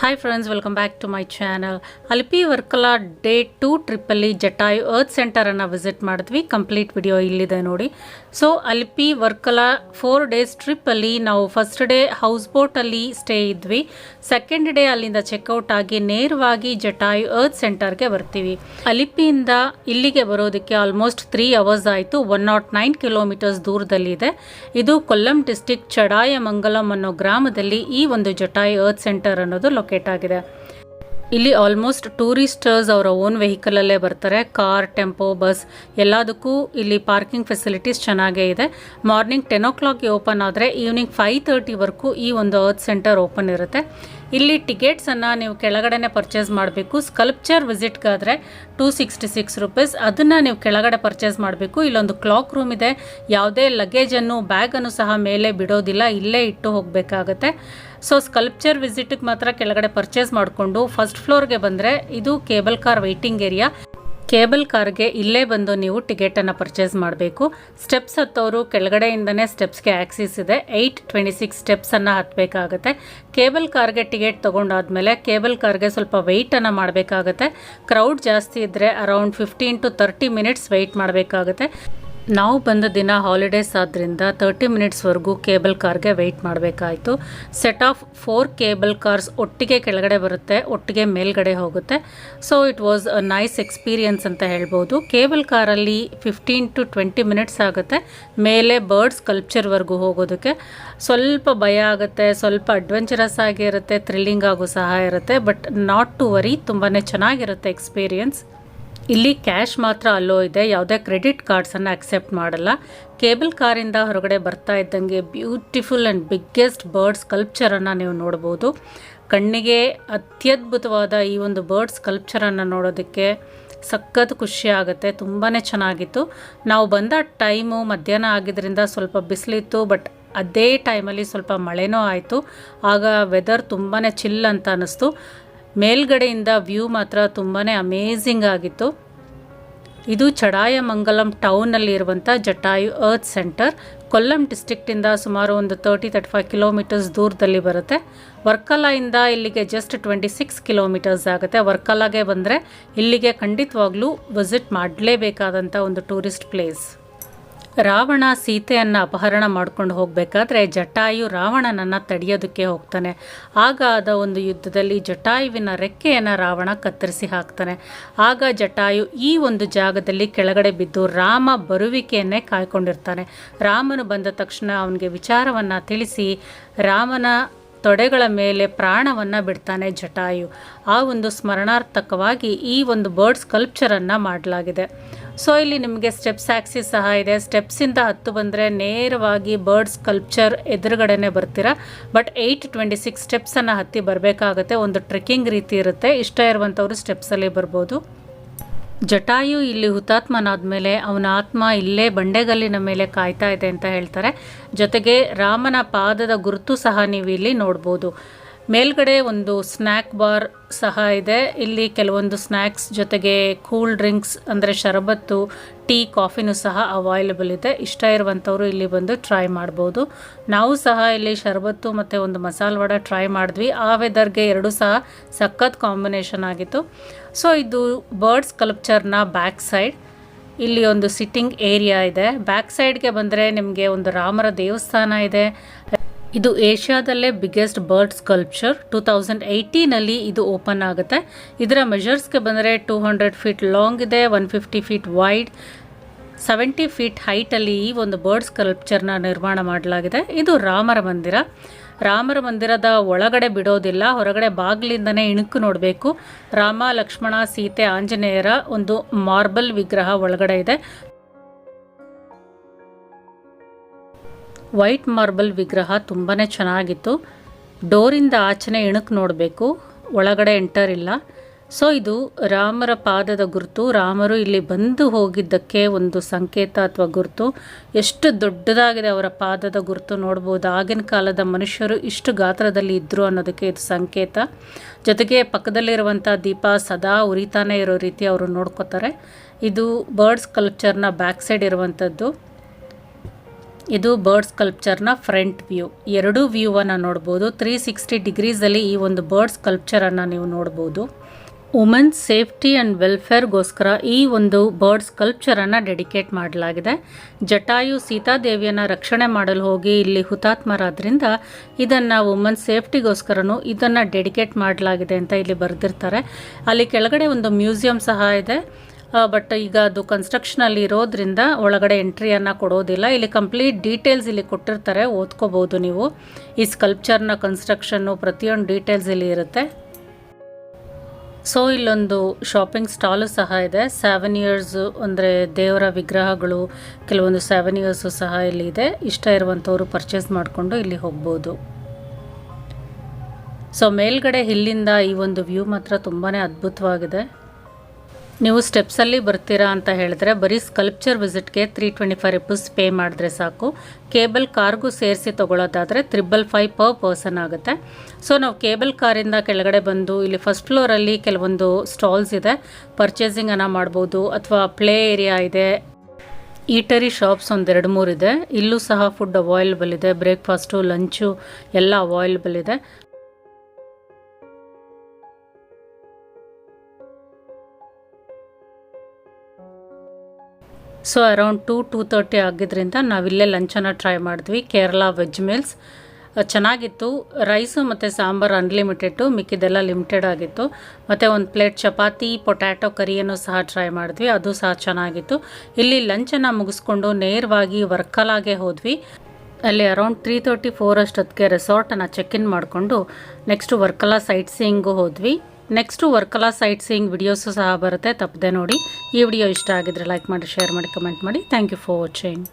Hi friends welcome back to my channel Alleppey Varkala day two ಟ್ರಿಪ್ಪಲ್ಲಿ Jatayu earth ಸೆಂಟರನ್ನು visit ಮಾಡಿದ್ವಿ. Complete video ಇಲ್ಲಿದೆ ನೋಡಿ. So Alleppey Varkala four days ಟ್ರಿಪ್ಪಲ್ಲಿ ನಾವು first day house ಬೋಟಲ್ಲಿ stay ಇದ್ವಿ. Second day ಅಲ್ಲಿಂದ checkout ಆಗಿ ನೇರವಾಗಿ ಜಟಾಯು ಅರ್ತ್ ಸೆಂಟರ್ಗೆ ಬರ್ತೀವಿ. ಅಲಿಪಿಯಿಂದ ಇಲ್ಲಿಗೆ ಬರೋದಕ್ಕೆ ಆಲ್ಮೋಸ್ಟ್ ತ್ರೀ ಅವರ್ಸ್ ಆಯಿತು. ಒನ್ ನಾಟ್ ನೈನ್ ಕಿಲೋಮೀಟರ್ಸ್ ದೂರದಲ್ಲಿದೆ ಇದು. ಕೊಲ್ಲಂ ಡಿಸ್ಟಿಕ್ ಚಡಾಯಮಂಗಲಂ ಅನ್ನೋ ಗ್ರಾಮದಲ್ಲಿ ಈ ಒಂದು ಜಟಾಯು ಅರ್ತ್ ಸೆಂಟರ್ ಅನ್ನೋದು ಲೊಕೇಟ್ ಆಗಿದೆ. ಇಲ್ಲಿ ಆಲ್ಮೋಸ್ಟ್ ಟೂರಿಸ್ಟರ್ಸ್ ಅವರ ಓನ್ ವೆಹಿಕಲಲ್ಲೇ ಬರ್ತಾರೆ. ಕಾರ್ ಟೆಂಪೋ ಬಸ್ ಎಲ್ಲದಕ್ಕೂ ಇಲ್ಲಿ ಪಾರ್ಕಿಂಗ್ ಫೆಸಿಲಿಟೀಸ್ ಚೆನ್ನಾಗೇ ಇದೆ. ಮಾರ್ನಿಂಗ್ ಟೆನ್ ಓ ಕ್ಲಾಕ್ಗೆ ಓಪನ್ ಆದರೆ ಈವ್ನಿಂಗ್ ಫೈವ್ ತರ್ಟಿವರೆಗೂ ಈ ಒಂದು ಅರ್ತ್ ಸೆಂಟರ್ ಓಪನ್ ಇರುತ್ತೆ. ಇಲ್ಲಿ ಟಿಕೆಟ್ಸನ್ನು ನೀವು ಕೆಳಗಡೆನೆ ಪರ್ಚೇಸ್ ಮಾಡಬೇಕು. ಸ್ಕಲ್ಪ್ಚರ್ ವಿಸಿಟ್ಗಾದರೆ ಟೂ ಸಿಕ್ಸ್ಟಿ ಸಿಕ್ಸ್ ರುಪೀಸ್ ಅದನ್ನು ನೀವು ಕೆಳಗಡೆ ಪರ್ಚೇಸ್ ಮಾಡಬೇಕು. ಇಲ್ಲೊಂದು ಕ್ಲಾಕ್ ರೂಮ್ ಇದೆ. ಯಾವುದೇ ಲಗೇಜನ್ನು ಬ್ಯಾಗನ್ನು ಸಹ ಮೇಲೆ ಬಿಡೋದಿಲ್ಲ. ಇಲ್ಲೇ ಇಟ್ಟು ಹೋಗಬೇಕಾಗತ್ತೆ. ಸೊ ಸ್ಕಲ್ಪ್ಚರ್ ವಿಸಿಟ್ಗೆ ಮಾತ್ರ ಕೆಳಗಡೆ ಪರ್ಚೇಸ್ ಮಾಡಿಕೊಂಡು ಫಸ್ಟ್ ಫ್ಲೋರ್ಗೆ ಬಂದರೆ ಇದು cable car waiting area cable ಕಾರ್ಗೆ ಇಲ್ಲೇ ಬಂದು ನೀವು ಟಿಕೆಟನ್ನು ಪರ್ಚೇಸ್ ಮಾಡಬೇಕು. ಸ್ಟೆಪ್ಸ್ ಹತ್ತೋರು ಕೆಳಗಡೆಯಿಂದನೇ ಸ್ಟೆಪ್ಸ್ಗೆ ಆಕ್ಸಿಸ್ ಇದೆ. ಏಯ್ಟ್ ಟ್ವೆಂಟಿ ಸಿಕ್ಸ್ ಸ್ಟೆಪ್ಸನ್ನು ಹತ್ತಬೇಕಾಗತ್ತೆ ಕೇಬಲ್ ಕಾರ್ಗೆ ಟಿಕೆಟ್ ತೊಗೊಂಡಾದ್ಮೇಲೆ ಕೇಬಲ್ ಕಾರ್ಗೆ ಸ್ವಲ್ಪ ವೆಯ್ಟನ್ನು ಮಾಡಬೇಕಾಗತ್ತೆ. ಕ್ರೌಡ್ ಜಾಸ್ತಿ ಇದ್ದರೆ around fifteen to thirty minutes wait ಮಾಡಬೇಕಾಗತ್ತೆ. ನಾವು ಬಂದ ದಿನ ಹಾಲಿಡೇಸ್ ಆದ್ದರಿಂದ ತರ್ಟಿ ಮಿನಿಟ್ಸ್ವರೆಗೂ ಕೇಬಲ್ ಕಾರ್ಗೆ wait ಮಾಡಬೇಕಾಯಿತು. Set of four cable cars ಒಟ್ಟಿಗೆ ಕೆಳಗಡೆ ಬರುತ್ತೆ, ಒಟ್ಟಿಗೆ ಮೇಲ್ಗಡೆ ಹೋಗುತ್ತೆ. So it was a nice experience ಅಂತ ಹೇಳ್ಬೋದು. ಕೇಬಲ್ ಕಾರಲ್ಲಿ ಫಿಫ್ಟೀನ್ ಟು ಟ್ವೆಂಟಿ ಮಿನಿಟ್ಸ್ ಆಗುತ್ತೆ. ಮೇಲೆ ಬರ್ಡ್ಸ್ ಸ್ಕಲ್ಪ್ಚರ್ವರೆಗೂ ಹೋಗೋದಕ್ಕೆ. ಸ್ವಲ್ಪ ಭಯ ಆಗುತ್ತೆ, ಸ್ವಲ್ಪ ಅಡ್ವೆಂಚರಸ್ ಆಗಿರುತ್ತೆ ಥ್ರಿಲ್ಲಿಂಗ್ ಆಗು ಸಹ ಇರುತ್ತೆ ಬಟ್ ನಾಟ್ ಟು ವರಿ ತುಂಬಾ ಚೆನ್ನಾಗಿರುತ್ತೆ ಎಕ್ಸ್ಪೀರಿಯನ್ಸ್ ಇಲ್ಲಿ ಕ್ಯಾಶ್ ಮಾತ್ರ ಅಲ್ಲೋ ಇದೆ, ಯಾವುದೇ ಕ್ರೆಡಿಟ್ ಕಾರ್ಡ್ಸನ್ನು ಅಕ್ಸೆಪ್ಟ್ ಮಾಡಲ್ಲ. ಕೇಬಲ್ ಕಾರಿಂದ ಹೊರಗಡೆ ಬರ್ತಾ ಇದ್ದಂಗೆ ಬ್ಯೂಟಿಫುಲ್ ಆ್ಯಂಡ್ ಬಿಗ್ಗೆಸ್ಟ್ ಬರ್ಡ್ಸ್ ಕಲ್ಪ್ಚರನ್ನು ನೀವು ನೋಡ್ಬೋದು. ಕಣ್ಣಿಗೆ ಅತ್ಯದ್ಭುತವಾದ ಈ ಒಂದು ಬರ್ಡ್ಸ್ ಕಲ್ಪ್ಚರನ್ನು ನೋಡೋದಕ್ಕೆ ಸಖತ್ ಖುಷಿ ಆಗುತ್ತೆ ತುಂಬಾ ಚೆನ್ನಾಗಿತ್ತು. ನಾವು ಬಂದ ಟೈಮು ಮಧ್ಯಾಹ್ನ ಆಗಿದ್ದರಿಂದ ಸ್ವಲ್ಪ ಬಿಸಿಲಿತ್ತು ಬಟ್ ಅದೇ ಟೈಮಲ್ಲಿ ಸ್ವಲ್ಪ ಮಳೆನೂ ಆಯಿತು. ಆಗ ವೆದರ್ ತುಂಬಾ ಚಿಲ್ ಅಂತ ಅನ್ನಿಸ್ತು. ಮೇಲ್ಗಡೆಯಿಂದ ವ್ಯೂ ಮಾತ್ರ ತುಂಬಾ ಅಮೇಝಿಂಗ್ ಆಗಿತ್ತು. ಇದು ಚಡಾಯಮಂಗಲಂ ಟೌನಲ್ಲಿರುವಂಥ ಜಟಾಯು ಅರ್ತ್ ಸೆಂಟರ್. ಕೊಲ್ಲಂ ಡಿಸ್ಟಿಕ್ಟಿಂದ ಸುಮಾರು ಒಂದು ತರ್ಟಿ ತರ್ಟಿ ಫೈವ್ ಕಿಲೋಮೀಟರ್ಸ್ ದೂರದಲ್ಲಿ ಬರುತ್ತೆ. ವರ್ಕಲಾಯಿಂದ ಇಲ್ಲಿಗೆ ಜಸ್ಟ್ ಟ್ವೆಂಟಿ ಸಿಕ್ಸ್ ಕಿಲೋಮೀಟರ್ಸ್ ಆಗುತ್ತೆ. ವರ್ಕಲಾಗೆ ಬಂದರೆ ಇಲ್ಲಿಗೆ ಖಂಡಿತವಾಗ್ಲೂ ವಿಸಿಟ್ ಮಾಡಲೇಬೇಕಾದಂಥ ಒಂದು ಟೂರಿಸ್ಟ್ ಪ್ಲೇಸ್ ರಾವಣ ಸೀತೆಯನ್ನು ಅಪಹರಣ ಮಾಡ್ಕೊಂಡು ಹೋಗಬೇಕಾದ್ರೆ ಜಟಾಯು ರಾವಣನನ್ನು ತಡೆಯೋದಕ್ಕೆ ಹೋಗ್ತಾನೆ. ಆಗ ಆದ ಒಂದು ಯುದ್ಧದಲ್ಲಿ ಜಟಾಯುವಿನ ರೆಕ್ಕೆಯನ್ನು ರಾವಣ ಕತ್ತರಿಸಿ ಹಾಕ್ತಾನೆ. ಆಗ ಜಟಾಯು ಈ ಒಂದು ಜಾಗದಲ್ಲಿ ಕೆಳಗಡೆ ಬಿದ್ದು ರಾಮ ಬರುವಿಕೆಯನ್ನೇ ಕಾಯ್ಕೊಂಡಿರ್ತಾನೆ. ರಾಮನು ಬಂದ ತಕ್ಷಣ ಅವನಿಗೆ ವಿಚಾರವನ್ನು ತಿಳಿಸಿ, ರಾಮನ ತೊಡೆಗಳ ಮೇಲೆ ಪ್ರಾಣವನ್ನು ಬಿಡ್ತಾನೆ ಜಟಾಯು. ಆ ಒಂದು ಸ್ಮರಣಾರ್ಥಕವಾಗಿ ಈ ಒಂದು ಬರ್ಡ್ ಸ್ಕಲ್ಪ್ಚರನ್ನು ಮಾಡಲಾಗಿದೆ. ಸೊ ಇಲ್ಲಿ ನಿಮಗೆ ಸ್ಟೆಪ್ಸ್ ಆಕ್ಸಿಸ್ ಸಹ ಇದೆ. ಸ್ಟೆಪ್ಸಿಂದ ಹತ್ತು ಬಂದರೆ ನೇರವಾಗಿ ಬರ್ಡ್ ಸ್ಕಲ್ಪ್ಚರ್ ಎದುರುಗಡೆನೆ ಬರ್ತೀರಾ. ಬಟ್ ಏಯ್ಟ್ ಟ್ವೆಂಟಿ ಸಿಕ್ಸ್ ಸ್ಟೆಪ್ಸನ್ನು ಹತ್ತಿ ಬರಬೇಕಾಗತ್ತೆ. ಒಂದು ಟ್ರೆಕ್ಕಿಂಗ್ ರೀತಿ ಇರುತ್ತೆ. ಇಷ್ಟ ಇರುವಂಥವ್ರು ಸ್ಟೆಪ್ಸಲ್ಲಿ ಬರ್ಬೋದು. ಜಟಾಯು ಇಲ್ಲಿ ಹುತಾತ್ಮನಾದ ಮೇಲೆ ಅವನ ಆತ್ಮ ಇಲ್ಲೇ ಬಂಡೆಗಲ್ಲಿನ ಮೇಲೆ ಕಾಯ್ತಾ ಇದೆ ಅಂತ ಹೇಳ್ತಾರೆ. ಜೊತೆಗೆ ರಾಮನ ಪಾದದ ಗುರುತು ಸಹ ನೀವು ಇಲ್ಲಿ ನೋಡ್ಬೋದು. ಮೇಲ್ಗಡೆ ಒಂದು ಸ್ನ್ಯಾಕ್ ಬಾರ್ ಸಹ ಇದೆ. ಇಲ್ಲಿ ಕೆಲವೊಂದು ಸ್ನ್ಯಾಕ್ಸ್ ಜೊತೆಗೆ ಕೂಲ್ ಡ್ರಿಂಕ್ಸ್ ಅಂದರೆ ಶರಬತ್ತು ಟೀ ಕಾಫಿನೂ ಸಹ ಅವೈಲಬಲ್ ಇದೆ. ಇಷ್ಟ ಇರುವಂಥವ್ರು ಇಲ್ಲಿ ಬಂದು ಟ್ರೈ ಮಾಡ್ಬೋದು. ನಾವು ಸಹ ಇಲ್ಲಿ ಶರಬತ್ತು ಮತ್ತು ಒಂದು ಮಸಾಲೆ ವಡ ಟ್ರೈ ಮಾಡಿದ್ವಿ. ಆ ವೆದರ್ಗೆ ಎರಡು ಸಹ ಸಖತ್ ಕಾಂಬಿನೇಷನ್ ಆಗಿತ್ತು. ಸೊ ಇದು ಬರ್ಡ್ಸ್ ಕಲ್ಪ್ಚರ್ನ ಬ್ಯಾಕ್ ಸೈಡ್ ಇಲ್ಲಿ ಒಂದು ಸಿಟ್ಟಿಂಗ್ ಏರಿಯಾ ಇದೆ. ಬ್ಯಾಕ್ ಸೈಡ್ಗೆ ಬಂದರೆ ನಿಮಗೆ ಒಂದು ರಾಮರ ದೇವಸ್ಥಾನ ಇದೆ. ಇದು ಏಷ್ಯಾದಲ್ಲೇ biggest bird sculpture two thousand ಏಯ್ಟೀನಲ್ಲಿ ಇದು ಓಪನ್ ಆಗುತ್ತೆ. ಇದರ ಮೆಷರ್ಸ್ಗೆ ಬಂದರೆ ಟೂ ಹಂಡ್ರೆಡ್ ಫೀಟ್ ಲಾಂಗ್ ಇದೆ one fifty feet wide seventy feet ಹೈಟಲ್ಲಿ ಈ ಒಂದು ಬರ್ಡ್ ಸ್ಕಲ್ಪ್ಚರ್ನ ನಿರ್ಮಾಣ ಮಾಡಲಾಗಿದೆ. ಇದು ರಾಮರ ಮಂದಿರ. ರಾಮರ ಮಂದಿರದ ಒಳಗಡೆ ಬಿಡೋದಿಲ್ಲ, ಹೊರಗಡೆ ಬಾಗಿಲಿಂದನೇ ಇಣುಕು ನೋಡಬೇಕು. ರಾಮ, ಲಕ್ಷ್ಮಣ, ಸೀತೆ, ಆಂಜನೇಯರ ಒಂದು ಮಾರ್ಬಲ್ ವಿಗ್ರಹ ಒಳಗಡೆ ಇದೆ. ವೈಟ್ ಮಾರ್ಬಲ್ ವಿಗ್ರಹ ತುಂಬಾ ಚೆನ್ನಾಗಿತ್ತು. ಡೋರಿಂದ ಆಚೆನೆ ಇಣುಕು ನೋಡಬೇಕು, ಒಳಗಡೆ ಎಂಟರ್ ಇಲ್ಲ. ಸೊ ಇದು ರಾಮರ ಪಾದದ ಗುರುತು, ರಾಮರು ಇಲ್ಲಿ ಬಂದು ಹೋಗಿದ್ದಕ್ಕೆ ಒಂದು ಸಂಕೇತ ಅಥವಾ ಗುರುತು. ಎಷ್ಟು ದೊಡ್ಡದಾಗಿದೆ ಅವರ ಪಾದದ ಗುರುತು ನೋಡ್ಬೋದು. ಆಗಿನ ಕಾಲದ ಮನುಷ್ಯರು ಇಷ್ಟು ಗಾತ್ರದಲ್ಲಿ ಇದ್ದರು ಅನ್ನೋದಕ್ಕೆ ಇದು ಸಂಕೇತ. ಜೊತೆಗೆ ಪಕ್ಕದಲ್ಲಿರುವಂಥ ದೀಪ ಸದಾ ಉರಿತಾನೆ ಇರೋ ರೀತಿ ಅವರು ನೋಡ್ಕೋತಾರೆ. ಇದು ಬರ್ಡ್ಸ್ ಕಲ್ಚರ್ನ ಬ್ಯಾಕ್ ಸೈಡ್ ಇರುವಂಥದ್ದು. ಇದು ಬರ್ಡ್ ಸ್ಕಲ್ಪ್ಚರ್ನ ಫ್ರಂಟ್ ವ್ಯೂ ಎರಡೂ ವ್ಯೂವನ್ನು ನೋಡ್ಬೋದು. ತ್ರೀ ಸಿಕ್ಸ್ಟಿ ಡಿಗ್ರೀಸಲ್ಲಿ ಈ ಒಂದು ಬರ್ಡ್ ಸ್ಕಲ್ಪ್ಚರನ್ನು ನೀವು ನೋಡ್ಬೋದು. ವುಮೆನ್ ಸೇಫ್ಟಿ ಆ್ಯಂಡ್ ವೆಲ್ಫೇರ್ಗೋಸ್ಕರ ಈ ಒಂದು ಬರ್ಡ್ ಸ್ಕಲ್ಪ್ಚರನ್ನು ಡೆಡಿಕೇಟ್ ಮಾಡಲಾಗಿದೆ. ಜಟಾಯು ಸೀತಾದೇವಿಯನ್ನು ರಕ್ಷಣೆ ಮಾಡಲು ಹೋಗಿ ಇಲ್ಲಿ ಹುತಾತ್ಮರಾದ್ರಿಂದ ಇದನ್ನು ವುಮೆನ್ ಸೇಫ್ಟಿಗೋಸ್ಕರನೂ ಇದನ್ನು ಡೆಡಿಕೇಟ್ ಮಾಡಲಾಗಿದೆ ಅಂತ ಇಲ್ಲಿ ಬರೆದಿರ್ತಾರೆ. ಅಲ್ಲಿ ಕೆಳಗಡೆ ಒಂದು ಮ್ಯೂಸಿಯಂ ಸಹ ಇದೆ. ಬಟ್ ಈಗ ಅದು ಕನ್ಸ್ಟ್ರಕ್ಷನಲ್ಲಿ ಇರೋದ್ರಿಂದ ಒಳಗಡೆ ಎಂಟ್ರಿಯನ್ನು ಕೊಡೋದಿಲ್ಲ. ಇಲ್ಲಿ ಕಂಪ್ಲೀಟ್ ಡೀಟೇಲ್ಸ್ ಇಲ್ಲಿ ಕೊಟ್ಟಿರ್ತಾರೆ, ಓದ್ಕೋಬೋದು ನೀವು. ಈ ಸ್ಕಲ್ಪ್ಚರ್ನ ಕನ್ಸ್ಟ್ರಕ್ಷನ್ನು ಪ್ರತಿಯೊಂದು ಡೀಟೇಲ್ಸ್ ಇಲ್ಲಿ ಇರುತ್ತೆ. ಸೊ ಇಲ್ಲೊಂದು ಶಾಪಿಂಗ್ ಸ್ಟಾಲು ಸಹ ಇದೆ. ಸೆವೆನ್ ಇಯರ್ಸು ಅಂದರೆ ದೇವರ ವಿಗ್ರಹಗಳು, ಕೆಲವೊಂದು ಸೆವೆನ್ ಇಯರ್ಸು ಸಹ ಇಲ್ಲಿ ಇದೆ. ಇಷ್ಟ ಇರುವಂಥವರು ಪರ್ಚೇಸ್ ಮಾಡಿಕೊಂಡು ಇಲ್ಲಿ ಹೋಗ್ಬೋದು. ಸೊ ಮೇಲ್ಗಡೆ ಇಲ್ಲಿಂದ ಈ ಒಂದು ವ್ಯೂ ಮಾತ್ರ ತುಂಬಾ ಅದ್ಭುತವಾಗಿದೆ. ನೀವು ಸ್ಟೆಪ್ಸಲ್ಲಿ ಬರ್ತೀರಾ ಅಂತ ಹೇಳಿದ್ರೆ ಬರೀ sculpture ವಿಸಿಟ್ಗೆ three twenty five rupees pay ಮಾಡಿದ್ರೆ ಸಾಕು. ಕೇಬಲ್ ಕಾರ್ಗೂ ಸೇರಿಸಿ ತೊಗೊಳೋದಾದರೆ ತ್ರಿಬಲ್ ಫೈವ್ ಪರ್ ಪರ್ಸನ್ ಆಗುತ್ತೆ. ಸೊ ನಾವು ಕೇಬಲ್ ಕಾರಿಂದ ಕೆಳಗಡೆ ಬಂದು ಇಲ್ಲಿ ಫಸ್ಟ್ ಫ್ಲೋರಲ್ಲಿ ಕೆಲವೊಂದು ಸ್ಟಾಲ್ಸ್ ಇದೆ. ಪರ್ಚೇಸಿಂಗನ್ನು ಮಾಡ್ಬೋದು ಅಥವಾ ಪ್ಲೇ ಏರಿಯಾ ಇದೆ. ಈಟರಿ ಶಾಪ್ಸ್ ಒಂದೆರಡು ಮೂರು ಇದೆ. ಇಲ್ಲೂ ಸಹ ಫುಡ್ ಅವೈಲಬಲ್ ಇದೆ. ಬ್ರೇಕ್ಫಾಸ್ಟು ಲಂಚು ಎಲ್ಲ ಅವೈಲಬಲ್ ಇದೆ. So around to two thirty ಆಗಿದ್ದರಿಂದ ನಾವಿಲ್ಲೇ ಲಂಚನ್ನು ಟ್ರೈ ಮಾಡಿದ್ವಿ. ಕೇರಳ ವೆಜ್ ಮೀಲ್ಸ್ ಚೆನ್ನಾಗಿತ್ತು. ರೈಸು ಮತ್ತು ಸಾಂಬಾರು ಅನ್ಲಿಮಿಟೆಡ್ಡು ಮಿಕ್ಕಿದೆಲ್ಲ ಲಿಮಿಟೆಡ್ ಆಗಿತ್ತು. ಮತ್ತು ಒಂದು ಪ್ಲೇಟ್ ಚಪಾತಿ ಪೊಟ್ಯಾಟೊ ಕರಿಯನ್ನು ಸಹ ಟ್ರೈ ಮಾಡಿದ್ವಿ. ಅದು ಸಹ ಚೆನ್ನಾಗಿತ್ತು. ಇಲ್ಲಿ ಲಂಚನ್ನು ಮುಗಿಸ್ಕೊಂಡು ನೇರವಾಗಿ ವರ್ಕಲಾಗೆ ಹೋದ್ವಿ. ಅಲ್ಲಿ ಅರೌಂಡ್ ತ್ರೀ ತರ್ಟಿ ಫೋರ್ ಅಷ್ಟೊತ್ತಿಗೆ ರೆಸಾರ್ಟನ್ನು ಚೆಕ್ ಇನ್ ಮಾಡಿಕೊಂಡು ನೆಕ್ಸ್ಟು ವರ್ಕಲಾ ಸೈಟ್ ಸೀಯಿಂಗು ಹೋದ್ವಿ. Next Varkala sightseeing videos ಸಹ ಬರುತ್ತೆ. ತಪ್ಪದೆ ನೋಡಿ. ಈ ವಿಡಿಯೋ ಇಷ್ಟ ಆಗಿದ್ರೆ ಲೈಕ್ ಮಾಡಿ ಶೇರ್ ಮಾಡಿ ಕಮೆಂಟ್ ಮಾಡಿ. Thank you for watching